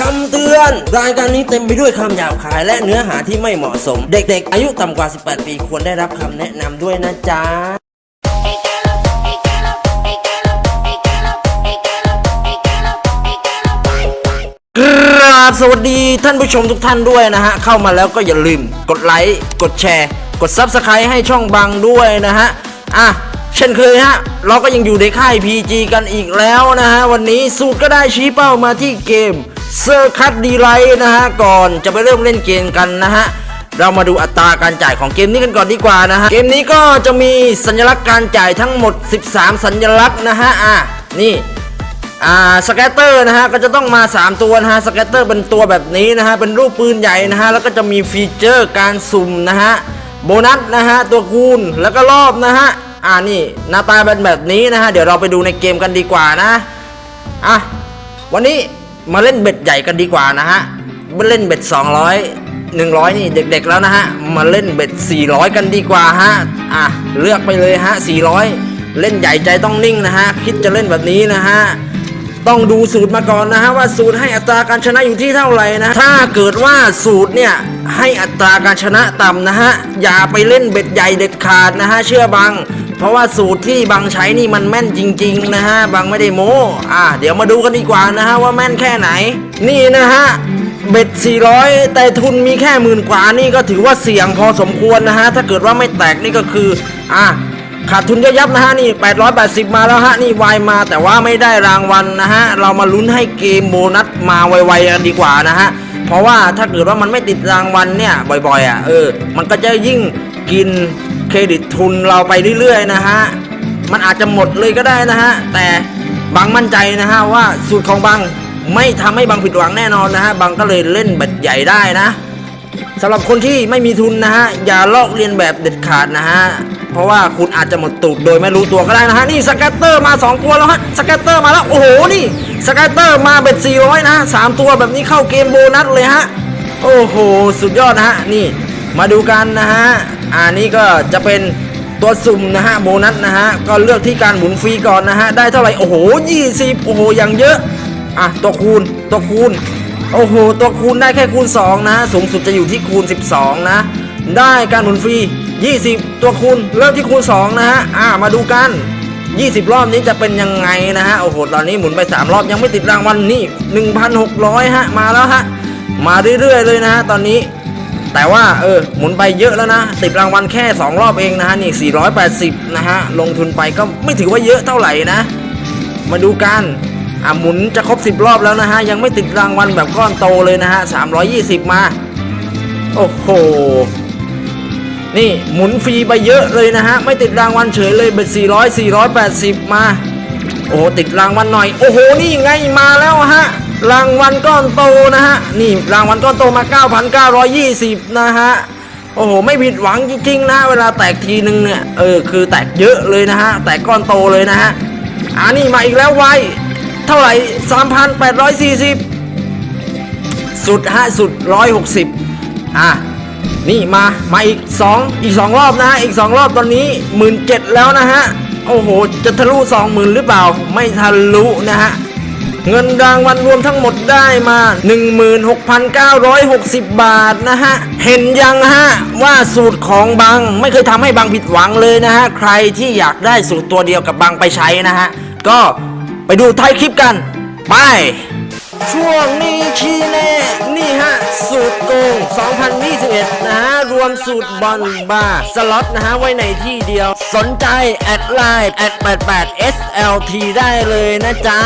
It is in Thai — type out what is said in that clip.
คำเตือน รายการนี้เต็มไปด้วยคำหยาบคายและเนื้อหาที่ไม่เหมาะสม เด็กๆ อายุต่ำกว่า 18 ปีควรได้รับคำแนะนำด้วยนะจ๊ะกราบสวัสดีท่านผู้ชมทุกท่านด้วยนะฮะ เข้ามาแล้วก็อย่าลืม กดไลค์ กดแชร์ กด Subscribe ให้ช่องบังด้วยนะฮะ อะเช่นเคยฮะ เราก็ยังอยู่ในค่าย PG กันอีกแล้วนะฮะ วันนี้สูตรก็ได้ชี้เป้ามาที่เกม เซอร์คัตดีไลท์นะฮะก่อนจะไปเริ่มเล่นเกมกันนะฮะเรามาดูอัตราการจ่ายของเกมนี้กันก่อนดีกว่านะฮะเกมนี้ก็จะมีสัญลักษณ์การจ่ายทั้งหมด 13 สัญลักษณ์นะฮะอะนี่อ่าสแกตเตอร์นะฮะก็จะต้องมา 3 ตัวนะฮะสแกตเตอร์เป็นตัวแบบนี้นะฮะเป็นรูปปืนใหญ่นะฮะแล้วก็จะมีฟีเจอร์การสุ่มนะฮะโบนัสนะฮะตัวคูณแล้วก็รอบนะฮะอ่านี่หน้าตาเป็นแบบนี้นะฮะเดี๋ยวเราไปดูในเกมกันดีกว่านะอะวันนี้ มาเล่นเบ็ดใหญ่กันดีกว่านะฮะมาเล่นเบ็ด 200 100 นี่เด็กๆแล้วนะฮะ มาเล่นเบ็ด 400 กันดีกว่าฮะ อะ เลือกไปเลยฮะ 400 เล่นใหญ่ใจต้องนิ่งนะฮะ คิดจะเล่นแบบนี้นะฮะ ต้องดูสูตรมาก่อนนะฮะว่าสูตรให้อัตราการชนะอยู่ที่เท่าไหร่นะ ถ้าเกิดว่าสูตรเนี่ยให้อัตราการชนะต่ำนะฮะ อย่าไปเล่นเบ็ดใหญ่เด็ดขาดนะฮะ เชื่อบัง เพราะว่าสูตรที่บังใช้นี่มันแม่นจริง ๆ นะฮะบังไม่ได้โม้อะเดี๋ยวมาดูกันดีกว่านะฮะว่าแม่นแค่ไหน นี่นะฮะเบ็ด 400 แต่ทุนมีแค่หมื่นกว่านี่ก็ถือว่าเสี่ยงพอสมควรนะฮะ ถ้าเกิดว่าไม่แตกนี่ก็คือ อะ ขาดทุนเยอะยับนะฮะ นี่ 880 มาแล้วฮะ นี่วายมาแต่ว่าไม่ได้รางวัลนะฮะ เรามาลุ้นให้เกมโบนัสมาไวๆกันดีกว่านะฮะ เพราะว่าถ้าเกิดว่ามันไม่ติดรางวัลเนี่ย บ่อยๆ อะ เออ มันก็จะยิ่งกิน เครดิตทุนเราไปเรื่อยๆนะฮะ มันอาจจะหมดเลยก็ได้นะฮะ แต่บางมั่นใจนะฮะว่าสูตรของบางไม่ทำให้บางผิดหวังแน่นอนนะฮะ บางก็เลยเล่นแบบใหญ่ได้นะสำหรับคนที่ไม่มีทุนนะฮะ อย่าลอกเลียนแบบเด็ดขาดนะฮะ เพราะว่าคุณอาจจะหมดตูดโดยไม่รู้ตัวก็ได้นะฮะ นี่สแกตเตอร์มา 2 ตัวแล้วฮะสแกตเตอร์มาแล้ว โอ้โห นี่สแกตเตอร์มาเบ็ด400นะสามตัวแบบนี้เข้าเกมโบนัสเลยฮะ โอ้โห สุดยอดนะฮะ นี่ มาดูกันนะฮะอ่านี่ก็จะเป็นตัวสุ่มนะฮะโบนัสนะฮะก็เลือกที่การหมุนฟรีก่อนนะฮะได้เท่าไหร่โอ้โห20โอ้โหอย่างเยอะอะตัวคูณตัวคูณโอ้โหตัวคูณได้แค่คูณ 2 นะ สูงสุดจะอยู่ที่คูณ 12 นะ ได้การหมุนฟรี 20 ตัวคูณเริ่มที่คูณ 2 นะฮะอ่ามาดูกัน 20 รอบนี้จะเป็นยังไงนะฮะโอ้โหตอนนี้หมุนไป 3 รอบยังไม่ติดรางวัลนี่ 1,600 ฮะ มาแล้วฮะ มาเรื่อยๆเลยนะฮะตอนนี้ แต่ว่าเออหมุนไปเยอะแล้วนะติดรางวัลแค่ 2 รอบเองนะฮะนี่480 นะฮะ ลงทุนไปก็ไม่ถือว่าเยอะเท่าไหร่นะ มาดูกันอะหมุนจะครบ 10 รอบแล้วนะฮะ ยังไม่ติดรางวัลแบบก้อนโตเลยนะฮะ 320 มา โอ้โห นี่หมุนฟรีไปเยอะเลยนะฮะ ไม่ติดรางวัลเฉยเลยเบ็ด400 480 มา โอ้ติดรางวัลหน่อย โอ้โห นี่ไงมาแล้วฮะ รางวัลก้อนโตนะฮะนี่รางวัลก้อนโตมา 9,920 นะฮะโอ้โหไม่ผิดหวังจริงๆนะเวลาแตกทีนึงเนี่ยเออคือแตกเยอะเลยนะฮะแตกก้อนโตเลยนะฮะอ่านี่มาอีกแล้วไวเท่าไหร่ 3,840 สุดฮะสุด 160 อะนี่มามาอีก 2 อีก 2 รอบนะฮะอีก 2 รอบตอนนี้ 17,000แล้วนะฮะโอ้โหจะทะลุ 20,000 หรือเปล่าไม่ทะลุนะฮะ เงินรางวัลรวมทั้งหมดได้มา 16,960 บาทนะฮะ เห็นยังฮะว่าสูตรของบังไม่เคยทำให้บังผิดหวังเลยนะฮะ ใครที่อยากได้สูตรตัวเดียวกับบังไปใช้นะฮะ ก็ไปดูท้ายคลิปกัน ไป ช่วงนี้ชีแน่นี่ฮะ สูตรโกง 2021 นะฮะ รวมสูตรบอลบาร์สล็อตนะฮะ ไว้ในที่เดียว สนใจ แอดไลน์แอด88 SLT ได้เลยนะจ๊ะ